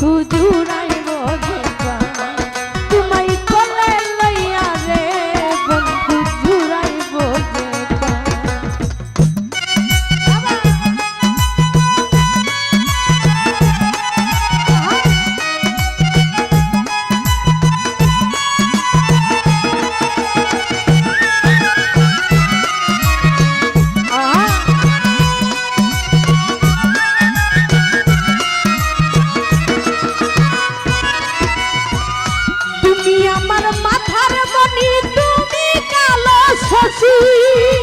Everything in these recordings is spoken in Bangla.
হুজুরা শশী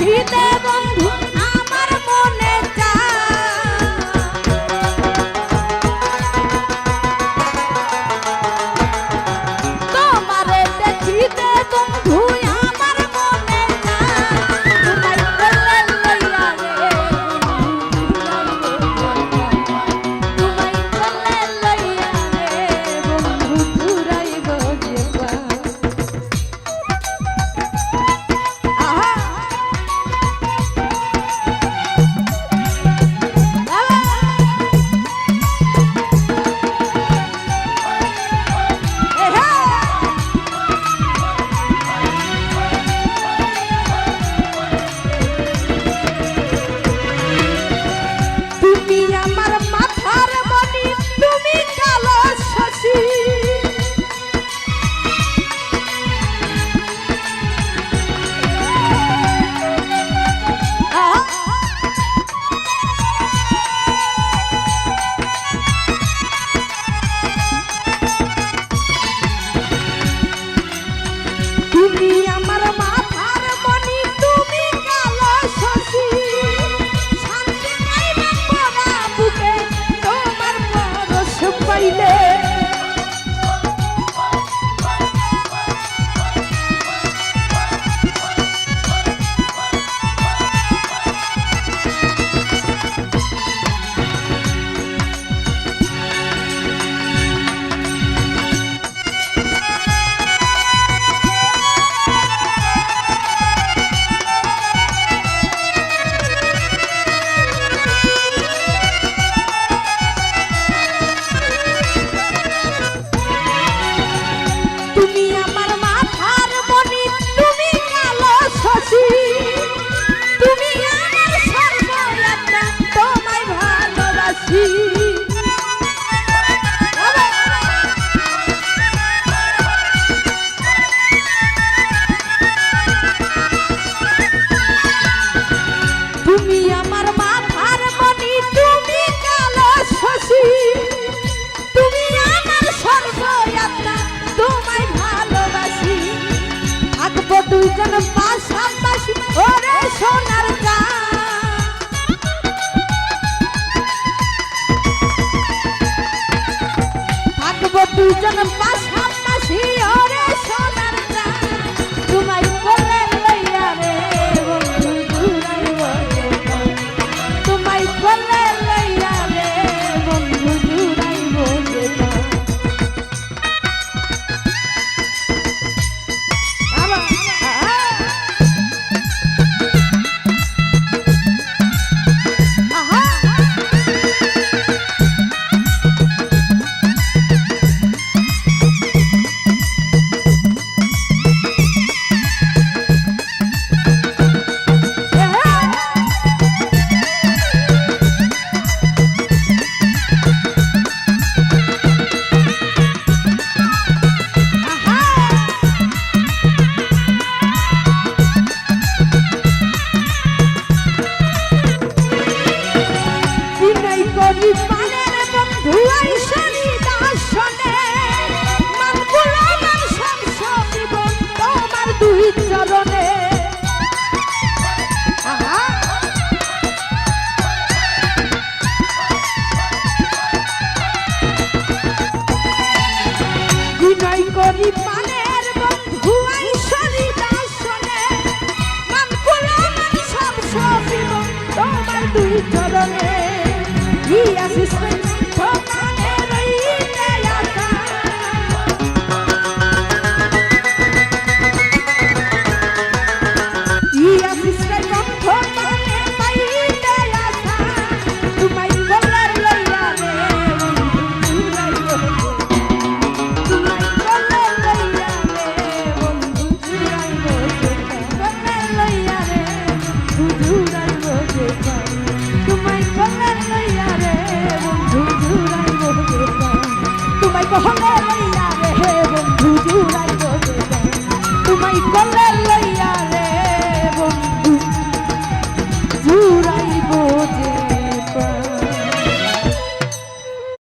দেখিতে বন্ধু jangan pak. বন্ধু আইসা কখনো মরিয়া রে বন্ধু জুড়াই তোমায় কলে